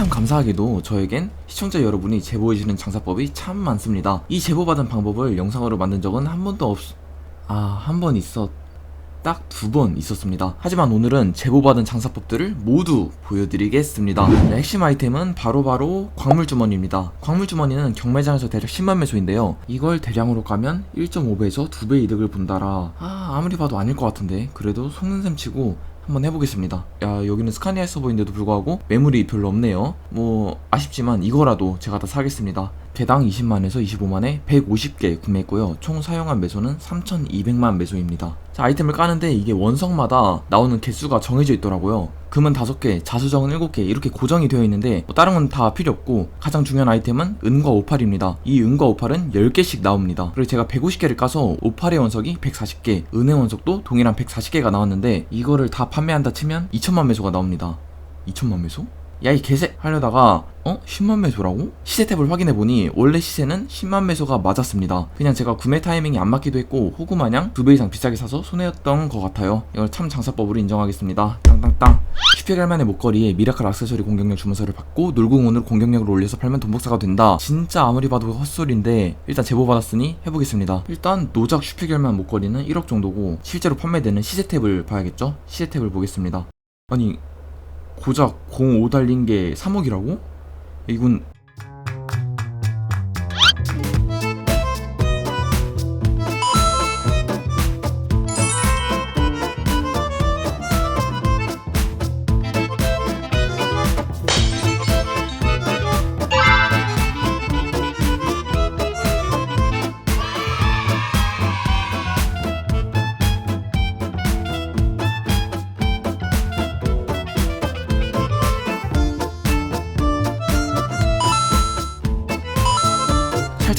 참 감사하게도 저에겐 시청자 여러분이 제보해주시는 장사법이 참 많습니다. 이 제보받은 방법을 영상으로 만든 적은 한 번도 없... 아, 한 번 있었... 딱 두 번 있었습니다. 하지만 오늘은 제보받은 장사법들을 모두 보여드리겠습니다. 네, 핵심 아이템은 바로바로 광물주머니입니다. 광물주머니는 경매장에서 대략 10만 매소인데요. 이걸 대량으로 까면 1.5배에서 2배 이득을 본다라. 아, 아무리 봐도 아닐 것 같은데. 그래도 속는 셈 치고 한번 해보겠습니다. 야, 여기는 스카니아 서버인데도 불구하고 매물이 별로 없네요. 뭐, 아쉽지만 이거라도 제가 다 사겠습니다. 개당 20만에서 25만에 150개 구매했고요. 총 사용한 매소는 3,200만 매소입니다. 자, 아이템을 까는데 이게 원석마다 나오는 개수가 정해져 있더라고요. 금은 5개, 자수정은 7개 이렇게 고정이 되어 있는데 뭐 다른 건 다 필요 없고 가장 중요한 아이템은 은과 오팔입니다. 이 은과 오팔은 10개씩 나옵니다. 그리고 제가 150개를 까서 오팔의 원석이 140개, 은의 원석도 동일한 140개가 나왔는데 이거를 다 판매한다 치면 2천만 매소가 나옵니다. 2천만 매소? 야 이 개새 하려다가 어? 10만 매소라고? 시세 탭을 확인해보니 원래 시세는 10만 매소가 맞았습니다. 그냥 제가 구매 타이밍이 안 맞기도 했고 호구 마냥 두 배 이상 비싸게 사서 손해였던 것 같아요. 이걸 참 장사법으로 인정하겠습니다. 땅땅땅 10개갈만의 목걸이에 미라클 악세서리 공격력 주문서를 받고 놀궁온으로 공격력을 올려서 팔면 돈복사가 된다. 진짜 아무리 봐도 헛소리인데 일단 제보 받았으니 해보겠습니다. 일단 노작 슈피겔만 목걸이는 1억 정도고 실제로 판매되는 시세 탭을 봐야겠죠? 시세 탭을 보겠습니다. 아니 고작 05 달린 게 3억이라고? 이건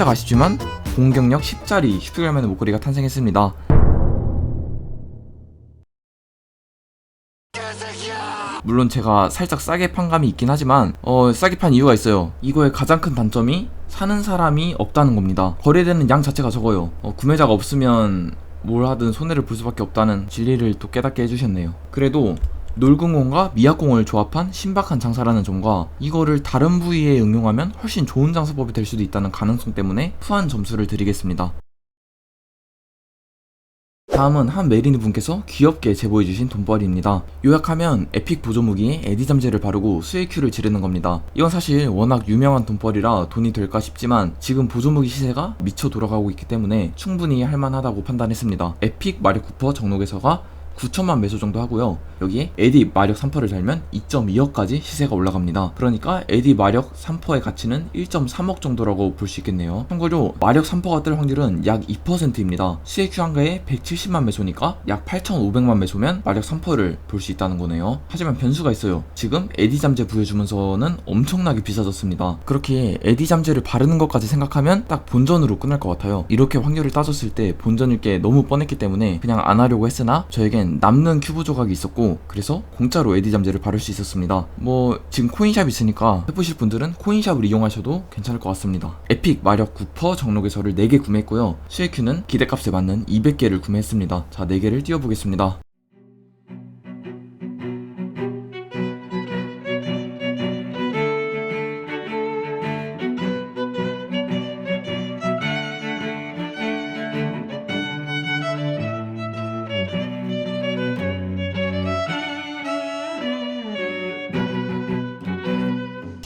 살짝 아쉽지만 공격력 10짜리 슈퍼gel맨의 목걸이가 탄생했습니다. 물론 제가 살짝 싸게 판 감이 있긴 하지만 어 싸게 판 이유가 있어요. 이거의 가장 큰 단점이 사는 사람이 없다는 겁니다. 거래되는 양 자체가 적어요. 어, 구매자가 없으면 뭘 하든 손해를 볼 수밖에 없다는 진리를 또 깨닫게 해주셨네요. 그래도 놀궁공과 미약공을 조합한 신박한 장사라는 점과 이거를 다른 부위에 응용하면 훨씬 좋은 장사법이 될 수도 있다는 가능성 때문에 후한 점수를 드리겠습니다. 다음은 한 메리니 분께서 귀엽게 제보해주신 돈벌이입니다. 요약하면 에픽 보조 무기에 에디 잠재를 바르고 수의 큐를 지르는 겁니다. 이건 사실 워낙 유명한 돈벌이라 돈이 될까 싶지만 지금 보조 무기 시세가 미쳐 돌아가고 있기 때문에 충분히 할만하다고 판단했습니다. 에픽 마력 9% 정록에서가 9천만 매수 정도 하고요. 여기에 에디 마력 3%를 달면 2.2억까지 시세가 올라갑니다. 그러니까 에디 마력 3%의 가치는 1.3억 정도라고 볼 수 있겠네요. 참고로 마력 3%가 뜰 확률은 약 2%입니다. CQ 한가에 170만 매소니까 약 8,500만 매소면 마력 3%를 볼 수 있다는 거네요. 하지만 변수가 있어요. 지금 에디 잠재 부여주면서는 엄청나게 비싸졌습니다. 그렇게 에디 잠재를 바르는 것까지 생각하면 딱 본전으로 끝날 것 같아요. 이렇게 확률을 따졌을 때 본전일 게 너무 뻔했기 때문에 그냥 안 하려고 했으나 저에겐 중엔 남는 큐브 조각이 있었고 그래서 공짜로 에디 잠재를 바를 수 있었습니다. 뭐 지금 코인샵 있으니까 해보실 분들은 코인샵을 이용하셔도 괜찮을 것 같습니다. 에픽 마력 9% 정록에서를 4개 구매했고요. 수혜큐는 기대값에 맞는 200개를 구매했습니다. 자 4개를 띄워보겠습니다.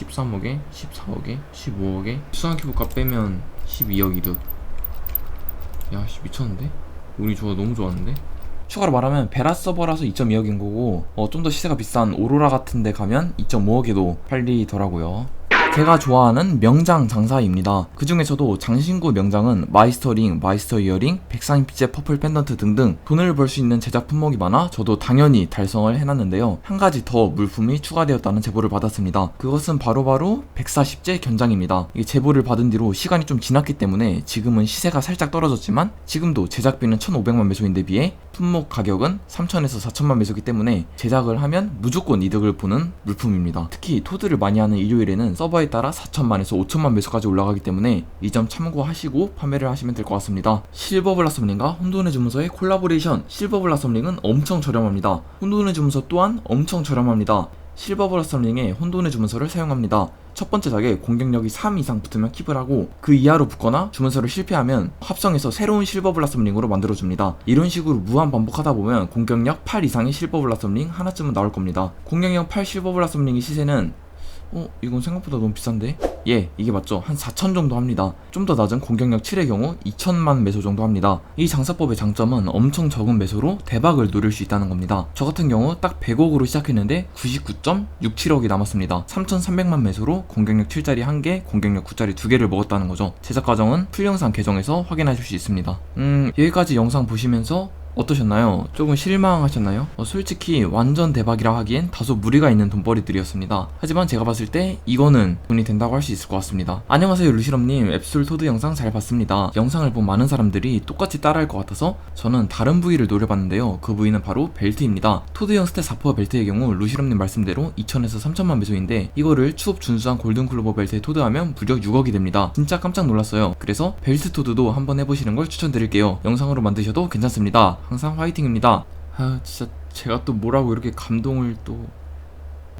13억에 14억에 15억에 수상 큐브값 빼면 12억 이득 야 씨, 미쳤는데? 운이 좋아 너무 좋았는데? 추가로 말하면 베라 서버라서 2.2억인 거고 어, 좀 더 시세가 비싼 오로라 같은 데 가면 2.5억에도 팔리더라고요 제가 좋아하는 명장 장사입니다. 그 중에서도 장신구 명장은 마이스터링, 마이스터 이어링, 130피제 퍼플 펜던트 등등 돈을 벌 수 있는 제작 품목이 많아 저도 당연히 달성을 해놨는데요. 한 가지 더 물품이 추가되었다는 제보를 받았습니다. 그것은 바로바로 140제 견장입니다. 이게 제보를 받은 뒤로 시간이 좀 지났기 때문에 지금은 시세가 살짝 떨어졌지만 지금도 제작비는 1,500만 매소인데 비해 품목 가격은 3,000에서 4,000만 매소기 때문에 제작을 하면 무조건 이득을 보는 물품입니다. 특히 토드를 많이 하는 일요일에는 서버에 따라 4천만에서 5천만 매수까지 올라가기 때문에 이 점 참고하시고 판매를 하시면 될 것 같습니다. 실버 블라썸링과 혼돈의 주문서의 콜라보레이션 실버 블라썸링은 엄청 저렴합니다. 혼돈의 주문서 또한 엄청 저렴합니다. 실버 블라썸링의 혼돈의 주문서를 사용합니다. 첫 번째 작에 공격력이 3 이상 붙으면 킵을 하고 그 이하로 붙거나 주문서를 실패하면 합성해서 새로운 실버 블라썸링으로 만들어줍니다. 이런 식으로 무한 반복하다 보면 공격력 8 이상의 실버 블라썸링 하나쯤은 나올 겁니다. 공격력 8 실버 블라썸링의 시세는 어 이건 생각보다 너무 비싼데? 예 이게 맞죠. 한 4천 정도 합니다. 좀 더 낮은 공격력 7의 경우 2천만 매소 정도 합니다. 이 장사법의 장점은 엄청 적은 매소로 대박을 노릴 수 있다는 겁니다. 저 같은 경우 딱 100억으로 시작했는데 99.67억이 남았습니다. 3,300만 매소로 공격력 7짜리 1개 공격력 9짜리 2개를 먹었다는 거죠. 제작 과정은 풀 영상 계정에서 확인하실 수 있습니다. 음 여기까지 영상 보시면서 어떠셨나요? 조금 실망하셨나요? 어, 솔직히 완전 대박이라 하기엔 다소 무리가 있는 돈벌이들이었습니다. 하지만 제가 봤을 때 이거는 돈이 된다고 할 수 있을 것 같습니다. 안녕하세요 루시럼님 앱솔 토드 영상 잘 봤습니다. 영상을 본 많은 사람들이 똑같이 따라할 것 같아서 저는 다른 부위를 노려봤는데요. 그 부위는 바로 벨트입니다. 토드형 스탯 4% 벨트의 경우 루시럼님 말씀대로 2천에서 3천만 배소인데 이거를 추업 준수한 골든클로버 벨트에 토드하면 무려 6억이 됩니다. 진짜 깜짝 놀랐어요. 그래서 벨트 토드도 한번 해보시는 걸 추천드릴게요. 영상으로 만드셔도 괜찮습니다. 항상 화이팅입니다. 아 진짜 제가 또 뭐라고 이렇게 감동을 또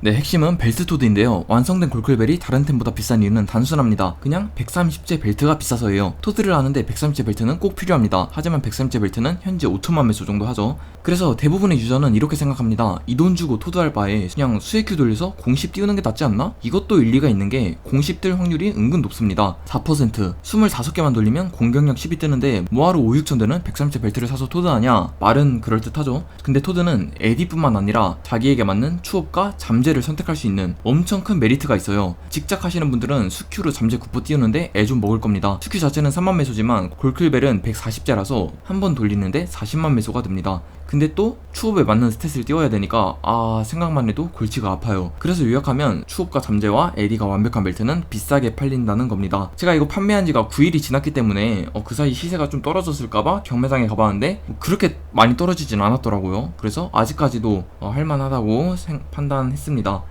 네, 핵심은 벨트 토드인데요. 완성된 골클벨이 다른 템보다 비싼 이유는 단순합니다. 그냥 130제 벨트가 비싸서예요. 토드를 하는데 130제 벨트는 꼭 필요합니다. 하지만 130제 벨트는 현재 5천만 매수 정도 하죠. 그래서 대부분의 유저는 이렇게 생각합니다. 이 돈 주고 토드할 바에 그냥 수익큐 돌려서 공십 띄우는 게 낫지 않나? 이것도 일리가 있는 게 공십 뜰 확률이 은근 높습니다. 4% 25개만 돌리면 공격력 10이 뜨는데 뭐하러 5, 6천 되는 130제 벨트를 사서 토드하냐? 말은 그럴듯하죠. 근데 토드는 에디뿐만 아니라 자기에게 맞는 추업과 잠 잠재를 선택할 수 있는 엄청 큰 메리트가 있어요. 직접 하시는 분들은 수큐로 잠재 국보 띄우는데 애 좀 먹을 겁니다. 수큐 자체는 3만 매소지만 골클벨은 140자라서 한 번 돌리는데 40만 매소가 됩니다. 근데 또 추업에 맞는 스탯을 띄워야 되니까 아 생각만 해도 골치가 아파요. 그래서 요약하면 추업과 잠재와 에디가 완벽한 벨트는 비싸게 팔린다는 겁니다. 제가 이거 판매한 지가 9일이 지났기 때문에 어, 그 사이 시세가 좀 떨어졌을까봐 경매장에 가봤는데 뭐 그렇게 많이 떨어지진 않았더라고요. 그래서 아직까지도 어, 할만하다고 생, 판단 했습니다.